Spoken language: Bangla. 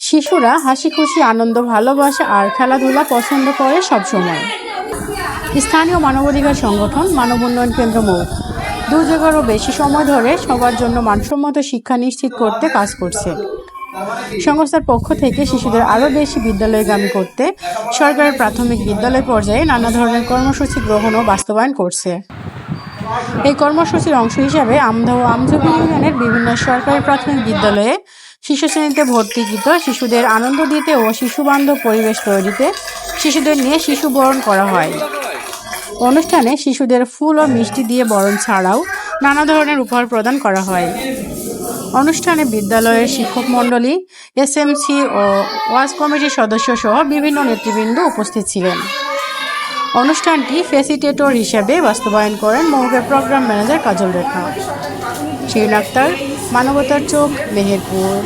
শিশুরা হাসি খুশি, আনন্দ, ভালোবাসা আর খেলাধুলা পছন্দ করে সবসময়। স্থানীয় মানবাধিকার সংগঠন মানব উন্নয়ন কেন্দ্র মৌ। দু যুগেরও বেশি সময় ধরে সবার জন্য মানসম্মত শিক্ষা নিশ্চিত করতে কাজ করছে। সংস্থার পক্ষ থেকে শিশুদের আরও বেশি বিদ্যালয়গামী করতে সরকারের প্রাথমিক বিদ্যালয় পর্যায়ে নানা ধরনের কর্মসূচি গ্রহণ ও বাস্তবায়ন করছে। এই কর্মসূচির অংশ হিসাবে আমদা ও আমজুবি ইউনিয়নের বিভিন্ন সরকারি প্রাথমিক বিদ্যালয়ে শিশু শ্রেণীতে ভর্তিকৃত শিশুদের আনন্দ দিতে ও শিশুবান্ধব পরিবেশ তৈরিতে শিশুদের নিয়ে শিশু বরণ করা হয়। অনুষ্ঠানে শিশুদের ফুল ও মিষ্টি দিয়ে বরণ ছাড়াও নানা ধরনের উপহার প্রদান করা হয়। অনুষ্ঠানে বিদ্যালয়ের শিক্ষক মণ্ডলী এসএমসি ও ওয়াজ কমিটির সদস্য সহ বিভিন্ন নেতৃবৃন্দ উপস্থিত ছিলেন। অনুষ্ঠানটি ফেসিটেটর হিসেবে বাস্তবায়ন করেন মহকের প্রোগ্রাম ম্যানেজার কাজল রেখা। শিরিন আক্তার মানবতার চোখ মেহেরপুর।